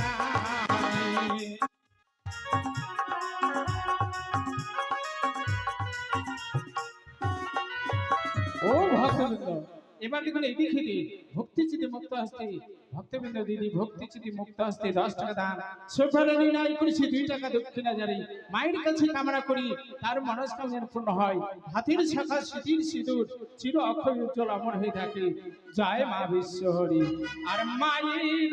নাই ও এবার দেখুন এই দিকে ভক্তি চিতি মুক্ত হস্তে, ভক্তবৃন্দ দিদি, ভক্তি চিতি মুক্ত হস্তে দশ টাকা দান। সোফারে নির্ণয় করেছি দুই টাকা দক্ষিণা জারি মায়ের কাছে কামনা করি, তার মনস্কামনা পূর্ণ হয়। হাতির শাখা স্মৃতির সিঁদুর, চির অক্ষয় উজ্জ্বল অমর হয়ে থাকে। জয় মা বিশ্বহরি। আর মায়ের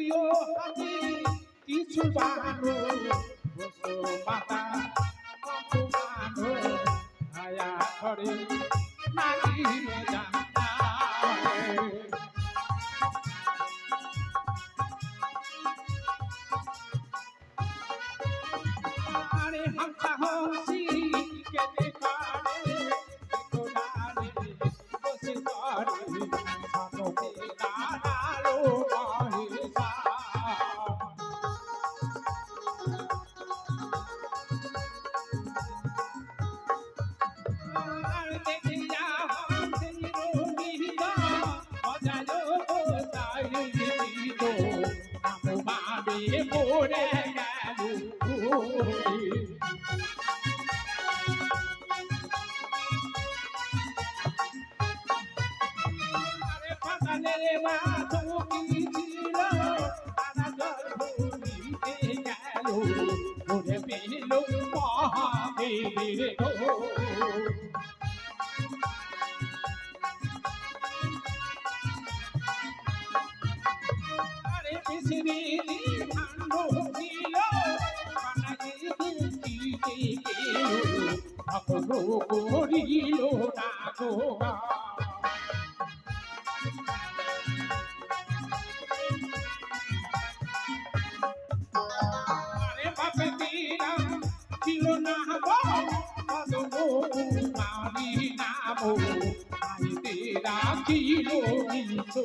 তুইও হাতে কিছু বানো বসো মাতা কত বানো ছায়া করে নারী জানতা আরে হামসা হসি কেটে गोरी अरे पता मेरे माथों की चीड़ा आधा जल भूमि के गलो मोरे पीलो पहा मेरे गोरी Sri করিল না গোয়া ছিল না মারি নামো আইতে রাখিল নিছো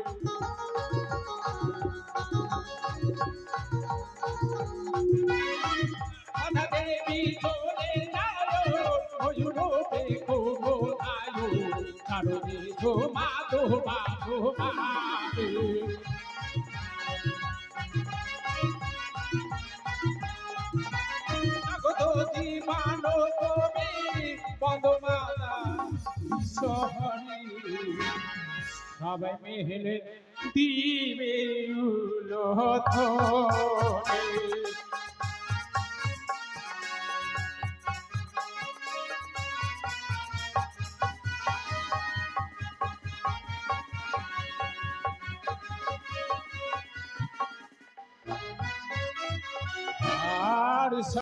কারণে ধোমা ধোমা ধোমা জীবানো তুমি বন্দমালা শহরে সবাই মেহলে দিবে উলোথনে আর